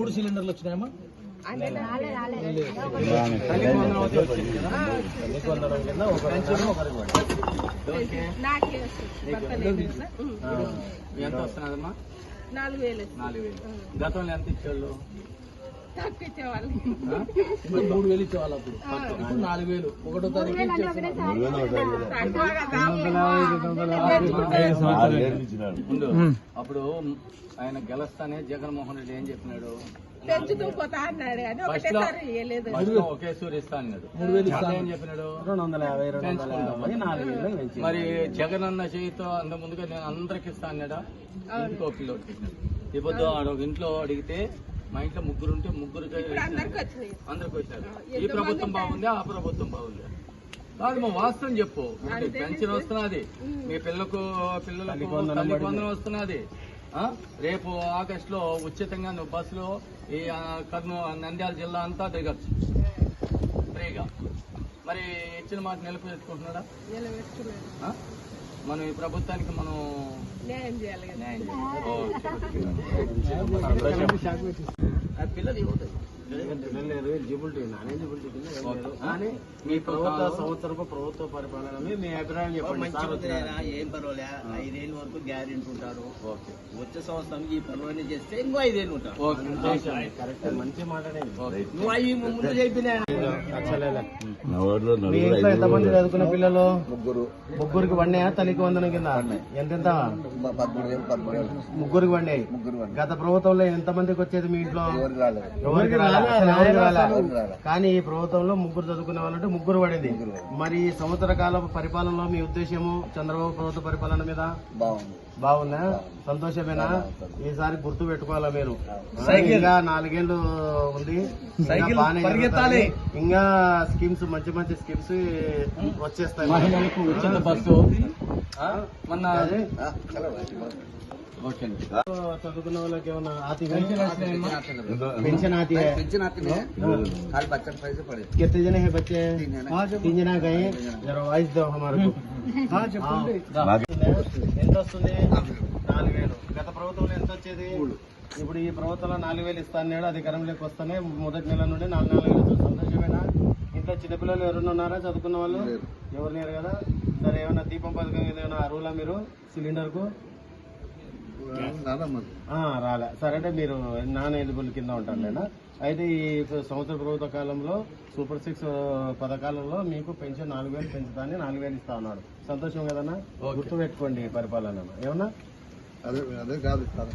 మూడు సిలిండర్లు వచ్చినాయమ్మా. ఎంత వస్తున్నదమ్మా నాలుగు వేలు నాలుగు వేలు. గతంలో ఎంత ఇచ్చేవాళ్ళు? తక్కువ ఇచ్చేవాళ్ళు ఆ? ఇప్పుడు మూడు వేలు ఇచ్చేవాళ్ళు అప్పుడు. ఇప్పుడు నాలుగు వేలు. ఒకటో తారీఖు ఇచ్చేస్తున్నారు. ముందు అప్పుడు ఆయన గెలుస్తానే జగన్మోహన్ రెడ్డి ఏం చెప్పినాడు? పెంచుతూ పోతా అన్నాడు కానీ ఒకటేసారి ఇవ్వలేదు ఒకే సూర్ ఇస్తా అన్నాడు. మూడు వేలు అప్పుడు ఏం చెప్పినాడు? రెండు వందల యాభై రెండు వందల యాభై నాలుగు వేలు. మరి జగన్ అన్న చేయితో అంత ముందుగా నేను అందరికి ఇస్తా అన్నాడా? ఇంటికి ఒక. ఈ పొద్దు ఆడ ఒక ఇంట్లో అడిగితే మా ఇంట్లో ముగ్గురు ఉంటే ముగ్గురికి అందరికి వచ్చారు. ఈ ప్రభుత్వం బాగుంది ఆ ప్రభుత్వం బాగుంది. కాదు మా వాస్తవం చెప్పు. పెన్షన్ వస్తున్నది. మీ పిల్లకు పిల్లలకు వందనం వస్తున్నది. ఆ? రేపు ఆగస్ట్లో ఉచితంగా నువ్వు బస్సులో ఈ కర్నూలు నంద్యాల జిల్లా అంతా దిగచ్చు ఫ్రీగా. మరి ఇచ్చిన మాట నిలబెట్టుకుంటున్నాడా? మనం ఈ ప్రభుత్వానికి మనం న్యాయం చేయాలి కదా. మీ ప్రభుత్వ సంవత్సరపు ప్రభుత్వ పరిపాలన మీ అభిప్రాయం చెప్పండి. ఏం పర్వాలే ఐదేళ్ళ వరకు గ్యారెంటీ ఉంటారు వచ్చే సంవత్సరం ఈ పనులన్నీ చేస్తే ఇంకో ఐదేళ్ళు ఉంటారు మంచి మాటనే నువ్వు అవి ముందు చెప్పినా లక్షలేలే. మీ ఇంట్లో ఎంతమంది చదువుకున్న పిల్లలు ముగ్గురు ముగ్గురికి వండాయా తల్లికి వందనం కింద ఎంతెంత ముగ్గురికి వండాయి గత ప్రభుత్వంలో ఎంత మందికి వచ్చేది మీ ఇంట్లో ఎవరికి రాలే, అసలు ఎవరికి రాలే. కానీ ఈ ప్రభుత్వంలో ముగ్గురు చదువుకునే వాళ్ళంటే ముగ్గురు పడింది. మరి ఈ సంవత్సర కాల పరిపాలనలో మీ ఉద్దేశము చంద్రబాబు ప్రభుత్వ పరిపాలన మీద? బాగుందా. సంతోషమేనా? ఈసారి గుర్తు పెట్టుకోవాలా మీరు? ఇంకా నాలుగేళ్ళు ఉంది. ఇంకా స్కీమ్స్ మంచి మంచి స్కీమ్స్ వచ్చేస్తాయి. బస్సు. ఆ? మొన్న ఓకే అండి చదువుకున్న వాళ్ళకి ఏమన్నా ఆతి పెన్షన్ ఆతి है పెంచిన खाली बच्चन पैसे पड़े कितने जने हैं बच्चे तीन जना गए जरा वाइस दो हमारे को हाँ, ఎంత వస్తుంది నాలుగు వేలు గత ప్రభుత్వంలో ఎంత వచ్చేది ఇప్పుడు ఈ ప్రభుత్వంలో నాలుగు వేలు ఇస్తా అన్నాడు అధికారంలోకి వస్తానే మొదటి నెల నుండి నాలుగు నాలుగు వేలు వస్తుంది. సంతోషమేనా ఇంట్లో చిన్నపిల్లలు ఎవరైనా ఉన్నారా చదువుకున్న వాళ్ళు ఎవరు లేరు కదా సరే ఏమైనా దీపం పథకం మీద ఏమైనా అరువులా మీరు సిలిండర్ కు ఆ, రాలే. సరే అంటే మీరు నాన్ ఎలిజిబుల్ కింద ఉంటారు లేదా? అయితే ఈ సంవత్సర ప్రభుత్వ కాలంలో సూపర్ సిక్స్ పథకాలలో మీకు పెన్షన్ నాలుగు వేలు పెంచుతాని నాలుగు వేలు ఇస్తా ఉన్నాడు. సంతోషం కదన్నా? గుర్తు పెట్టుకోండి పరిపాలన. ఏమన్నా? అదే అదే కాదు సార్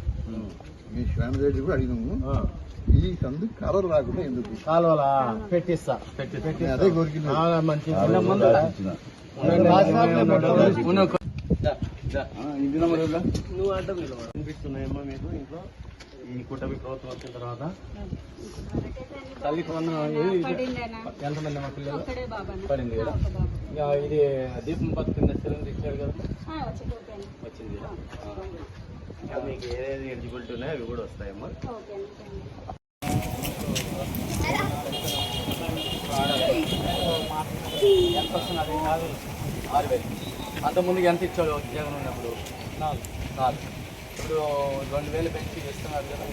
మీ శ్రావణ రెడ్డి కూడా అడిగినాము. ఆ, ఈ సందు కలర్ రాకుండా ఎందుకు? కాలువలా? పెట్టిస్తా. నేను అదే కోరికలు. ఆ, మంచి. ఇంటి నెంబర్? నువ్వు అడ్డం నిలబడు. అనిపిస్తున్నాయమ్మా మీకు ఇంట్లో? ఈ కూటమి ప్రభుత్వం వచ్చిన తర్వాత? ఇది- ఎంతమంది మా పిల్లలు? పడింది కదా? ఇక ఇది దీపం పథకం కింద సిలిండర్ ఇచ్చాడు కదా? వచ్చింది మీకు ఏదేది ఎలిజిబిలిటీ ఉన్నాయో అవి కూడా వస్తాయమ్మా. ఎంత వస్తున్నది ఆరు ఆరు వేలు. అంత ముందుకు ఎంత ఇచ్చాడు జగన్ ఉన్నప్పుడు? నాలుగు. నాలుగు. ఇప్పుడు రెండు వేలు పెంచి ఇస్తున్నారు కదా?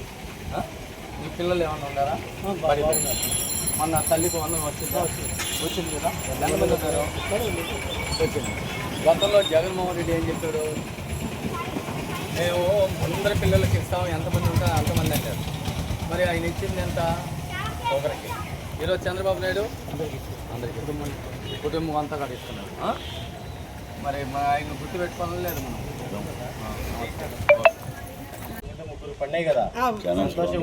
మీ పిల్లలు ఏమన్నా ఉన్నారా? మొన్న తల్లికి వందనం వచ్చిందా? వచ్చింది కదా. ఎంతమంది ఉన్నారు వచ్చింది. గతంలో జగన్మోహన్ రెడ్డి ఏం చెప్పాడు? మేము అందరి పిల్లలకి ఇస్తాం ఎంతమంది ఉంటారో అంతమంది అంటారు. మరి ఆయన ఇచ్చింది ఎంత? ఒకరికి. ఈరోజు చంద్రబాబు నాయుడు? అందరికి కుటుంబం కుటుంబం అంతా కూడా ఇస్తున్నారు? మరి మా ఆయన గుర్తు పెట్టుకోవాలని లేదు మనం. కదా.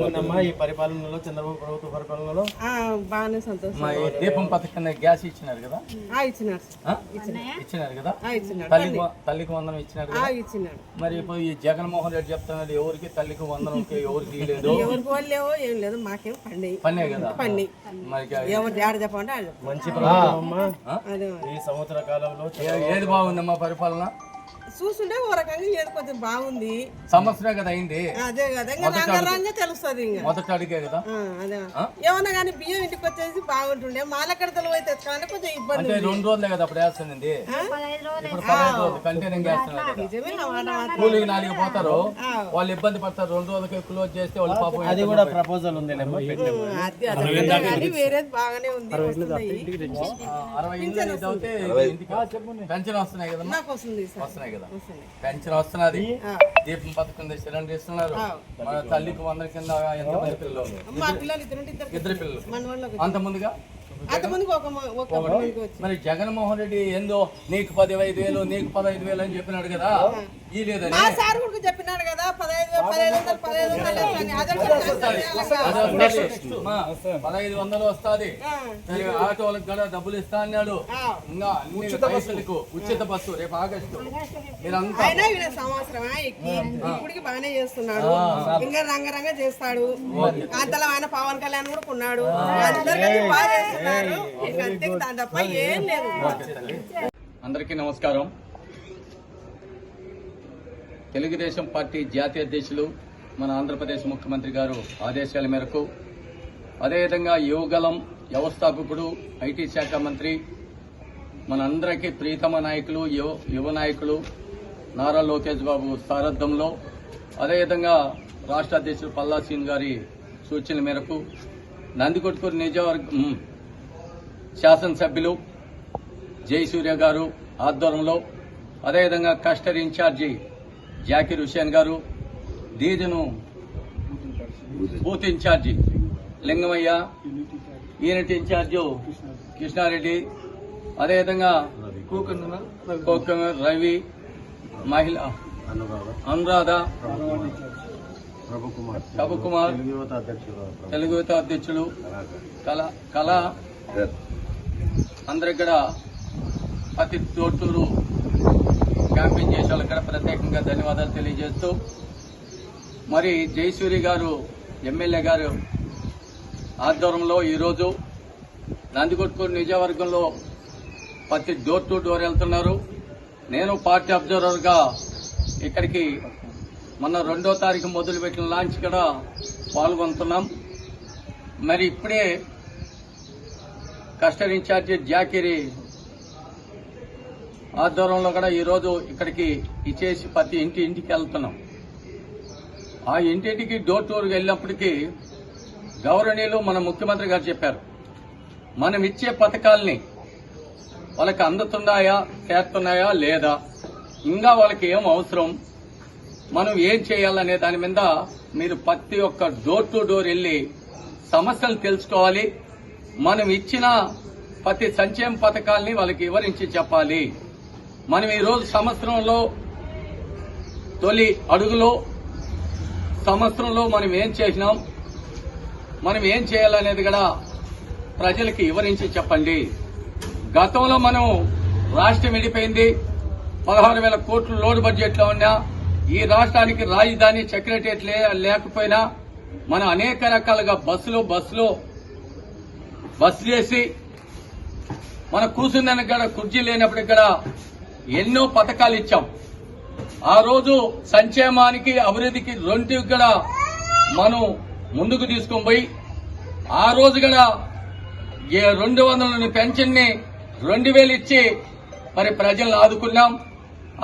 ఉందమ్మా ఈ పరిపాలనలో చంద్రబాబు ప్రభుత్వ పరిపాలనలో. బాగానే సంతోషం. దీపం పథకం గ్యాస్ ఇచ్చినారు కదా? ఇచ్చినారు. కదా? తల్లికి తల్లికి వందనం ఇచ్చినారు మరి ఇప్పుడు ఈ జగన్మోహన్ రెడ్డి చెప్తున్నాడు ఎవరికి తల్లికి వందనంకి ఎవరికి ఎవరికి వాళ్ళు ఏం లేదు మాకేం పండి కదా? పండి మరి ఎవరు చెప్పండి. మంచి ప్రభుత్వం. అమ్మా ఆ? అదే ఈ సంవత్సర కాలంలో ఏది బాగుందమ్మా పరిపాలన? చూస్తుంటే ఓ రకంగా ఏదో కొంచెం బాగుంది. సంవత్సరం కదా అయింది. అదే కదా ఇంకా తెలుస్తుంది ఇంకా. మొదటి అడిగే కదా. అదే. ఏమన్నా కానీ బియ్యం ఇంటికి వచ్చేసి బాగుంటుండే. మాలకడతలు పోయి తెచ్చుకోవాలంటే కొంచెం ఇబ్బంది అంటే రెండు రోజులే కదా అప్పుడు వేస్తుంది ఇప్పుడు పదహైదు రోజులు కంటిన్యూ వేస్తున్నారు కదా. కూలికి నాలుగు పోతారు. వాళ్ళు ఇబ్బంది పడతారు. రెండు రోజులకి క్లోజ్ చేస్తే వాళ్ళు పాపం అది కూడా ప్రపోజల్ ఉంది వేరేది బాగానే ఉంది అరవై ఇంటికి పెన్షన్ వస్తున్నాయి సార్. వస్తున్నాయి కదా. వస్తుంది. పెన్షన్ వస్తున్నది. దీపం పథకం కింద సిలిండర్ ఇస్తున్నారు మన తల్లికి వందల కింద ఎంతమంది పిల్లలు? మా పిల్లలు ఇద్దరు పిల్లలు. అంత ముందుగా? అంతమందికి ఒక మ- ఒక మందికి వచ్చి. మరి జగన్మోహన్ రెడ్డి ఏందో నీకు పదిహేను వేలు నీకు పదహైదు వేలు అని చెప్పినాడు కదా. ఈ లేదని. మా సార్ కూడా చెప్పినాడు కదా పదహైదు వందలు వస్తది. అమ్మా, పదహైదు వందలు వస్తాది. ఆ. సరే, ఆటోలకు కూడా డబ్బులు ఇస్తా అన్నాడు. ఇంకా అన్ని పైసలకు ఉచిత బస్సు రేపు ఆగస్టు. మీరంతా ఇప్పటికి బాగానే చేస్తున్నాడు. ఇంకా రంగరంగ చేస్తాడు. అంతలో ఆయన పవన్ కళ్యాణ్ కూడా కొన్నాడు. అందరికీ బాగా అందరికీ నమస్కారం. తెలుగుదేశం పార్టీ జాతీయ అధ్యక్షులు మన ఆంధ్రప్రదేశ్ ముఖ్యమంత్రి గారు ఆదేశాల మేరకు అదేవిధంగా యువగలం వ్యవస్థాపకుడు ఐటీ శాఖ మంత్రి మనందరికీ ప్రీతమ నాయకులు యువ యువ నాయకులు నారా లోకేష్ బాబు సారథ్యంలో అదేవిధంగా రాష్ట్ర అధ్యక్షులు పల్లా సింగ్ గారి సూచనల మేరకు నందికొట్కూరు నియోజకవర్గం శాసనసభ్యులు జయసూర్య గారు ఆధ్వర్యంలో అదేవిధంగా కస్టర్ ఇన్ఛార్జి జాకిర్ హుసేన్ గారు డీజను booth in charge Lingamayya unit in charge Krishna Reddy అదేవిధంగా రవి మహిళ అనురాధ ప్రభు కుమార్ కబు కుమార్ తెలుగు యువత అధ్యక్షుడు తెలుగు యువత అధ్యక్షులు కళ కళ అందరికి కూడా ప్రతి తోటూరు క్యాంపింగ్ చేసే వాళ్ళకి కూడా ప్రత్యేకంగా ధన్యవాదాలు తెలియజేస్తూ మరి జయసూరి గారు ఎమ్మెల్యే గారు ఆధ్వర్యంలో ఈరోజు నందికొట్కూరు నియోజకవర్గంలో ప్రతి డోర్ టు డోర్ వెళ్తున్నారు. నేను పార్టీ అబ్జర్వర్గా ఇక్కడికి మొన్న రెండో తారీఖు మొదలుపెట్టిన లాంచ్ కూడా పాల్గొంటున్నాం. మరి ఇప్పుడే కస్టర్ ఇన్ఛార్జి జాకిరి ఆధ్వర్యంలో కూడా ఈరోజు ఇక్కడికి ఇచ్చేసి ప్రతి ఇంటి ఇంటికి వెళ్తున్నాం. ఆ ఇంటింటికి డోర్ టూర్ వెళ్ళినప్పటికీ గౌరవనీయులు మన ముఖ్యమంత్రి గారు చెప్పారు మనం ఇచ్చే పథకాల్ని వాళ్ళకి అందుతున్నాయా చేస్తున్నాయా లేదా ఇంకా వాళ్ళకి ఏం అవసరం మనం ఏం చేయాలనే దాని మీద మీరు ప్రతి ఒక్క డోర్ టు డోర్ వెళ్ళి సమస్యలు తెలుసుకోవాలి మనం ఇచ్చిన ప్రతి సంక్షేమ పథకాల్ని వాళ్ళకి వివరించి చెప్పాలి. మనం ఈరోజు సంవత్సరంలో తొలి అడుగులో సంవత్సరంలో మనం ఏం చేసినాం? మనం ఏం చేయాలనేది కూడా ప్రజలకి వివరించి చెప్పండి. గతంలో మనం రాష్ట్రం విడిపోయింది. పదహారు వేల కోట్లు లోడ్ బడ్జెట్లో ఉన్నా ఈ రాష్ట్రానికి రాజధాని సెక్రటరియట్ లేకపోయినా మనం అనేక రకాలుగా బస్సులు బస్సులో బస్సు చేసి మన కూర్చుందని కూడా కుర్చీ లేనప్పుడు ఇక్కడ ఎన్నో పథకాలు ఇచ్చాం. ఆ రోజు సంక్షేమానికి అభివృద్ధికి రెండు ఇక్కడ మనం ముందుకు తీసుకొని పోయి ఆ రోజు కూడా రెండు వందల పెన్షన్ని రెండు వేలు ఇచ్చి మరి ప్రజలను ఆదుకున్నాం.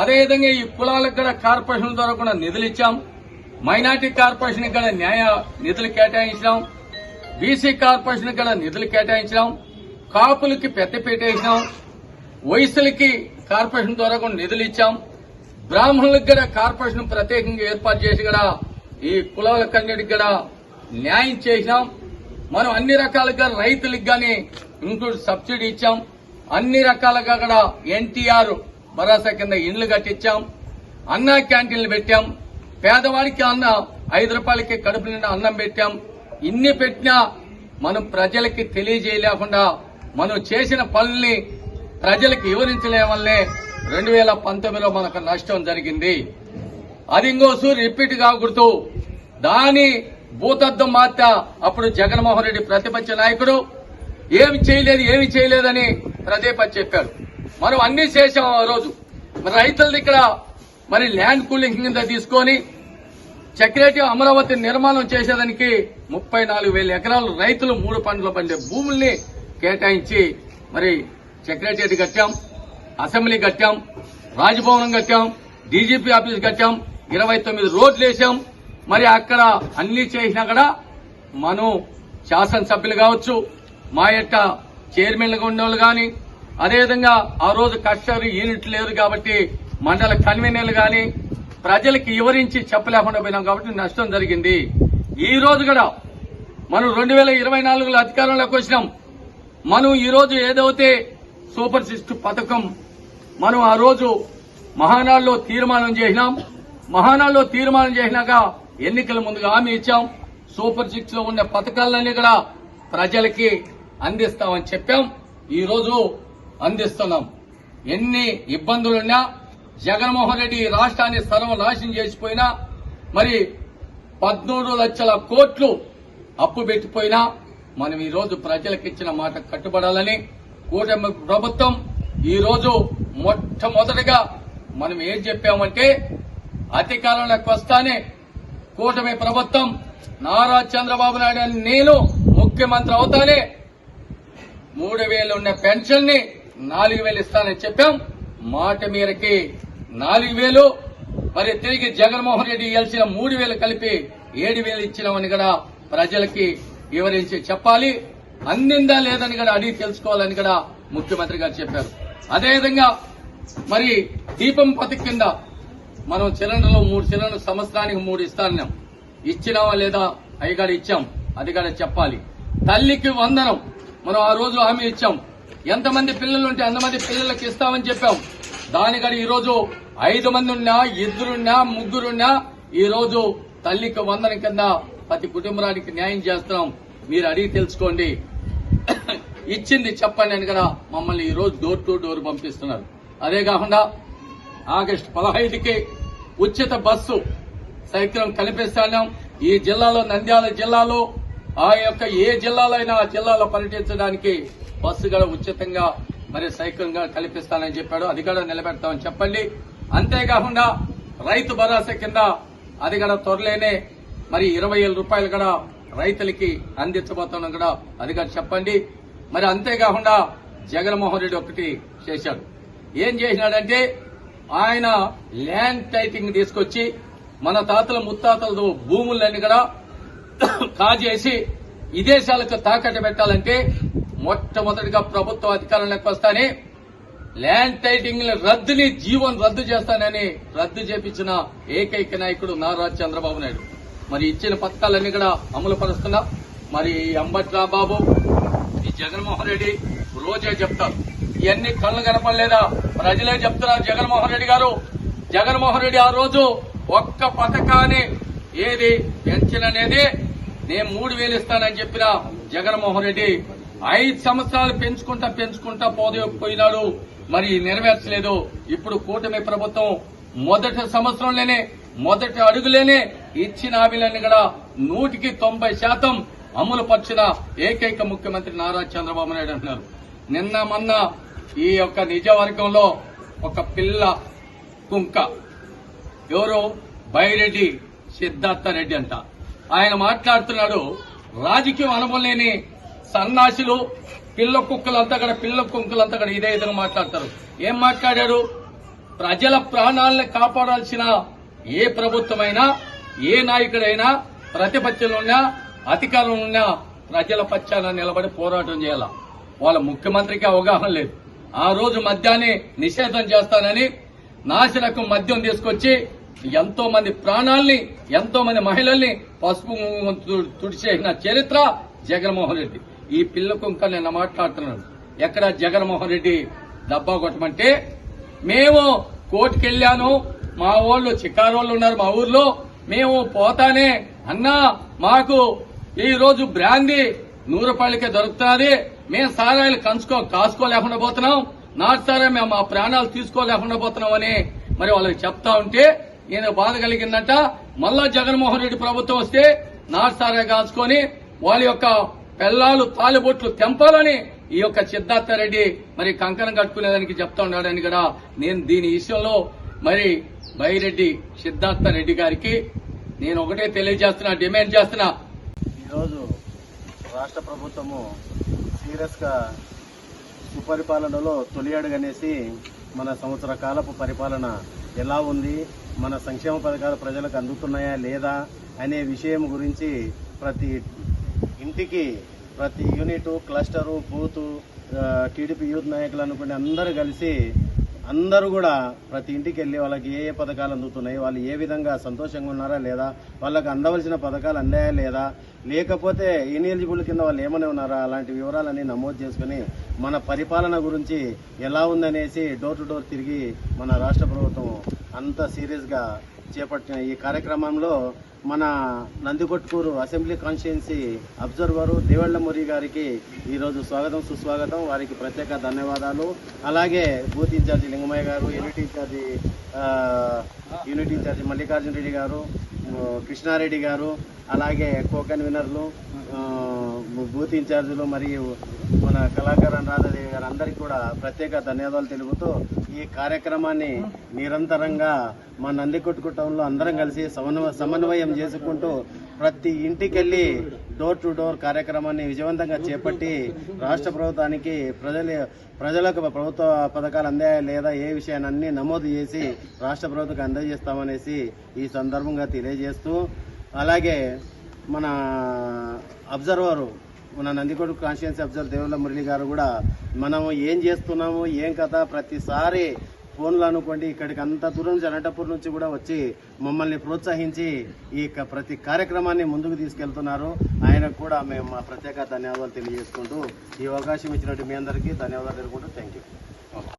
అదేవిధంగా ఈ కులాలకు కూడా కార్పొరేషన్ ద్వారా కూడా నిధులు ఇచ్చాం. మైనార్టీ కార్పొరేషన్ కూడా న్యాయ నిధులు కేటాయించినాం. బీసీ కార్పొరేషన్ కూడా నిధులు కేటాయించినాం కాపులకి పెద్దపీట వేసినాం వయసులకి కార్పొరేషన్ ద్వారా కూడా నిధులు ఇచ్చాం. బ్రాహ్మణులకు కూడా కార్పొరేషన్ ప్రత్యేకంగా ఏర్పాటు చేసి కూడా ఈ కులాలకన్నిటికి కూడా న్యాయం చేసినాం. మనం అన్ని రకాలుగా రైతులకు గాని ఇంక్లూడ్ సబ్సిడీ ఇచ్చాం. అన్ని రకాలుగా కూడా ఎన్టీఆర్ భరోసా కింద ఇండ్లు కట్టించాం. అన్నా క్యాంటీన్లు పెట్టాం. పేదవాడికి అన్న ఐదు రూపాయలకి కడుపు నిండా అన్నం పెట్టాం. ఇన్ని పెట్టినా మనం ప్రజలకి తెలియజేయలేకుండా మనం చేసిన పనుల్ని ప్రజలకు వివరించలేమల్లే రెండు వేల పంతొమ్మిదిలో మనకు నష్టం జరిగింది. అది ఇంకోసారి రిపీట్ కాకూడదు దాని భూతద్దం మాత్ర అప్పుడు జగన్మోహన్ రెడ్డి ప్రతిపక్ష నాయకుడు. ఏమి చేయలేదు ఏమి చేయలేదని ప్రతిపక్ష చెప్పాడు. మనం అన్ని చేసాం ఆ రోజు. రైతులది ఇక్కడ మరి ల్యాండ్ కూలింగ్ కింద తీసుకొని చక్రేటి అమరావతి నిర్మాణం చేసేదానికి ముప్పై నాలుగు వేల ఎకరాలు రైతులు మూడు పంటలు పండే భూముల్ని కేటాయించి మరి సెక్రటరియట్ కట్టాం అసెంబ్లీ కట్టాం రాజభవనం కట్టాం డీజీపీ ఆఫీస్ కట్టాం ఇరవై తొమ్మిది రోడ్లు వేసాం. మరి అక్కడ అన్ని చేసినా కూడా మనం శాసనసభ్యులు కావచ్చు మా యొక్క చైర్మన్లుగా ఉండేవాళ్ళు కానీ అదేవిధంగా ఆ రోజు కస్టమర్ యూనిట్ లేదు కాబట్టి మండల కన్వీనర్లు కానీ ప్రజలకి వివరించి చెప్పలేకుండా పోయినాం కాబట్టి నష్టం జరిగింది. ఈ రోజు కూడా మనం రెండు వేల ఇరవై నాలుగులో అధికారంలోకి వచ్చినాం. మనం ఈరోజు ఏదైతే సూపర్ సిస్ట్ పథకం మనం ఆ రోజు మహానాడులో తీర్మానం చేసినాం. మహానాడులో తీర్మానం చేసినాక ఎన్నికల ముందుగా హామీ ఇచ్చాం. సూపర్ సిక్స్లో ఉన్న పథకాలన్నీ కూడా ప్రజలకి అందిస్తామని చెప్పాం. ఈ రోజు అందిస్తున్నాం. ఎన్ని ఇబ్బందులున్నా జగన్మోహన్ రెడ్డి రాష్ట్రాన్ని రాష్ట్రాన్ని సర్వనాశనం చేసిపోయినా మరి పద్మూడు లక్షల కోట్లు అప్పు పెట్టిపోయినా మనం ఈ రోజు ప్రజలకు ఇచ్చిన మాట కట్టుబడాలని కూటమి ప్రభుత్వం ఈ రోజు మొట్టమొదటిగా మనం ఏం చెప్పామంటే అధికారంలోకి వస్తానే కూటమి ప్రభుత్వం నారా చంద్రబాబు నాయుడు అని నేను ముఖ్యమంత్రి అవుతానే మూడు వేలు ఉన్న పెన్షన్ని నాలుగు వేలు ఇస్తానని చెప్పాం. మాట మేరకి నాలుగు వేలు. మరి తిరిగి జగన్మోహన్ రెడ్డి ఇవ్వాల్సిన మూడు వేలు కలిపి ఏడు వేలు ఇచ్చినామని కూడా ప్రజలకి వివరించి చెప్పాలి. అందిందా లేదని కూడా అడిగి తెలుసుకోవాలని కూడా ముఖ్యమంత్రి గారు చెప్పారు. అదేవిధంగా మరి దీపం పథకం కింద మనం సిలిండర్లో మూడు సిలిండర్ సంవత్సరానికి మూడు ఇస్తాన్నాం ఇచ్చినావా లేదా అయ్యగాడు ఇచ్చాం. అది కూడా చెప్పాలి. తల్లికి వందనం. మనం ఆ రోజు హామీ ఇచ్చాం. ఎంతమంది పిల్లలు ఉంటే అంతమంది పిల్లలకి ఇస్తామని చెప్పాం. దాని ఈరోజు ఐదు మంది ఉన్నా ఇద్దరున్నా ముగ్గురున్నా ఈరోజు తల్లికి వందన కింద ప్రతి కుటుంబానికి న్యాయం చేస్తున్నాం. మీరు అడిగి తెలుసుకోండి. ఇచ్చింది చెప్పండి అని కదా మమ్మల్ని ఈరోజు డోర్ టు డోర్ పంపిస్తున్నారు. అదే కాకుండా ఆగస్టు పదహైదుకి ఉచిత బస్సు సైక్లం కల్పిస్తాం ఈ జిల్లాలో నంద్యాల జిల్లాలో ఆ యొక్క ఏ జిల్లాలో అయినా ఆ జిల్లాలో పర్యటించడానికి బస్సు కూడా ఉచితంగా మరి సైకిల్గా కల్పిస్తానని చెప్పాడు. అది కూడా నిలబెడతామని చెప్పండి. అంతేకాకుండా రైతు భరోసా కింద అది కూడా త్వరలోనే మరి ఇరవై వేల రూపాయలు కూడా రైతులకి అందించబోతున్నాం కూడా అది కూడా చెప్పండి. మరి అంతేకాకుండా జగన్మోహన్ రెడ్డి ఒకటి చేశాడు. ఏం చేసినాడంటే ఆయన ల్యాండ్ టైటింగ్ తీసుకొచ్చి మన తాతల ముత్తాతల భూములన్నీ కూడా కాజేసి విదేశాలకు తాకట్టు పెట్టాలంటే మొట్టమొదటిగా ప్రభుత్వ అధికారంలోకి వస్తానే ల్యాండ్ టైటింగ్ రద్దుని జీవన్ రద్దు చేస్తానని రద్దు చేపించిన ఏకైక నాయకుడు నారా చంద్రబాబు నాయుడు. మరి ఇచ్చిన పథకాలన్నీ కూడా అమలు పరుస్తున్నా. మరి అంబట్రా బాబు ఈ జగన్మోహన్ రెడ్డి రోజే చెప్తారు. ఇవన్నీ కళ్ళు కనపడలేదా? ప్రజలే చెప్తున్నారు జగన్మోహన్ రెడ్డి గారు. జగన్మోహన్ రెడ్డి ఆ రోజు ఒక్క పథకాన్ని ఏది పెన్షన్ అనేది నేను మూడు వేలు ఇస్తానని చెప్పిన జగన్మోహన్ రెడ్డి ఐదు సంవత్సరాలు పెంచుకుంటా పెంచుకుంటా పోయినాడు. మరి నెరవేర్చలేదు. ఇప్పుడు కూటమి ప్రభుత్వం మొదటి సంవత్సరంలోనే మొదటి అడుగులేనే ఇచ్చిన హామీలన్నీ కూడా నూటికి తొంభై శాతం అమలు పరిచిన ఏకైక ముఖ్యమంత్రి నారా చంద్రబాబు నాయుడు అంటున్నారు నిన్న మొన్న ఈ యొక్క నిజవర్గంలో ఒక పిల్ల కుంక ఎవరు? బైరెడ్డి సిద్ధార్థ రెడ్డి అంట. ఆయన మాట్లాడుతున్నాడు. రాజకీయం అనుభవం లేని సన్నాసిలు పిల్ల కుక్కలంతా కూడా పిల్ల కుక్కలంతా కూడా ఇదే విధంగా మాట్లాడతారు. ఏం మాట్లాడారు? ప్రజల ప్రాణాలను కాపాడాల్సిన ఏ ప్రభుత్వమైనా ఏ నాయకుడైనా ప్రతిపక్షంలో ఉన్నా అధికారంలో ఉన్నా ప్రజల పక్షాన నిలబడి పోరాటం చేయాల. వాళ్ళ ముఖ్యమంత్రికి అవగాహన లేదు. ఆ రోజు మద్యాన్ని నిషేధం చేస్తానని నాశనకు మద్యం తీసుకొచ్చి ఎంతో మంది ప్రాణాల్ని ఎంతో మంది మహిళల్ని పసుపు తుడిచేసిన చరిత్ర జగన్మోహన్ రెడ్డి. ఈ పిల్ల కుంక నిన్న మాట్లాడుతున్నాడు. ఎక్కడ జగన్మోహన్ రెడ్డి డబ్బా కొట్టమంటే మేము కోర్టుకెళ్ళాను మా వాళ్ళు చిక్కారోళ్ళు ఉన్నారు మా ఊర్లో మేము పోతానే అన్నా మాకు ఈ రోజు బ్రాందీ నూరుపాళ్ళకే దొరుకుతున్నది మేము సారాయిలు కంచుకో కాసుకోలేకుండా పోతున్నాం నాటు సారా మేము మా ప్రాణాలు తీసుకోలేకుండా పోతున్నాం అని మరి వాళ్ళకి చెప్తా ఉంటే నేను బాధ కలిగిందంట. మళ్ళా జగన్మోహన్ రెడ్డి ప్రభుత్వం వస్తే నాటు సారా కాల్చుకొని వాళ్ళ యొక్క పెళ్ళాలు తాలిబొట్లు తెంపాలని ఈ యొక్క సిద్ధార్థ రెడ్డి మరి కంకణం కట్టుకునేదానికి చెప్తా ఉన్నాడని కూడా నేను దీని విషయంలో మరి బైరెడ్డి సిద్ధార్థ రెడ్డి గారికి నేను ఒకటే తెలియజేస్తున్నా డిమాండ్ చేస్తున్నా. ఈరోజు రాష్ట్ర ప్రభుత్వము సీరియస్గా సుపరిపాలనలో తొలి అడుగనేసి మన సంవత్సర కాలపు పరిపాలన ఎలా ఉంది మన సంక్షేమ పథకాలు ప్రజలకు అందుతున్నాయా లేదా అనే విషయం గురించి ప్రతి ఇంటికి ప్రతి unit cluster booth TDP youth నాయకులు అనుకుని అందరూ కలిసి అందరూ కూడా ప్రతి ఇంటికి వెళ్ళి వాళ్ళకి ఏ ఏ పథకాలు అందుతున్నాయి వాళ్ళు ఏ విధంగా సంతోషంగా ఉన్నారా లేదా వాళ్ళకి అందవలసిన పథకాలు అందాయా లేదా లేకపోతే ఇన్ఎలిజిబుల్ కింద వాళ్ళు ఏమని ఉన్నారా అలాంటి వివరాలన్నీ నమోదు చేసుకుని మన పరిపాలన గురించి ఎలా ఉందనేసి డోర్ టు డోర్ తిరిగి మన రాష్ట్ర ప్రభుత్వం అంత సీరియస్గా చేపట్టిన ఈ కార్యక్రమంలో మన Nandikotkur assembly constituency observer Devallamuri గారికి ఈరోజు స్వాగతం సుస్వాగతం. వారికి ప్రత్యేక ధన్యవాదాలు. అలాగే బూత్ ఇన్ఛార్జి లింగమయ్య గారు unit in charge unit in charge Mallikarjuna Reddy గారు కృష్ణారెడ్డి గారు అలాగే కో కన్వీనర్లు బూత్ ఇన్ఛార్జీలు మరియు మన కళాకారం రాధాదేవి గారు అందరికీ కూడా ప్రత్యేక ధన్యవాదాలు తెలుపుతూ ఈ కార్యక్రమాన్ని నిరంతరంగా మా నందికొట్టుకు టౌన్లో అందరం కలిసి సమన్వయం చేసుకుంటూ ప్రతి ఇంటికి వెళ్ళి డోర్ టు డోర్ కార్యక్రమాన్ని విజయవంతంగా చేపట్టి రాష్ట్ర ప్రభుత్వానికి ప్రజల ప్రజలకు ప్రభుత్వ పథకాలు అందాయా లేదా ఏ విషయాన్ని నమోదు చేసి రాష్ట్ర ప్రభుత్వం అందజేస్తామనేసి ఈ సందర్భంగా తెలియజేస్తూ అలాగే మన అబ్జర్వరు మన నందికొడు కాన్స్టిట్యున్సీ అబ్జర్వర్ దేవుళ్ళ మురళి గారు కూడా మనం ఏం చేస్తున్నాము ఏం కథ ప్రతిసారి ఫోన్లు అనుకోండి ఇక్కడికి అంత దూరం నుంచి అనంతపూర్ నుంచి కూడా వచ్చి మమ్మల్ని ప్రోత్సహించి ఈ ప్రతి కార్యక్రమాన్ని ముందుకు తీసుకెళ్తున్నారు. ఆయనకు కూడా మేము మా ప్రత్యేక ధన్యవాదాలు తెలియజేసుకుంటూ ఈ అవకాశం ఇచ్చినట్టు మీ అందరికీ ధన్యవాదాలు తెలుపుకుంటూ థ్యాంక్ యూ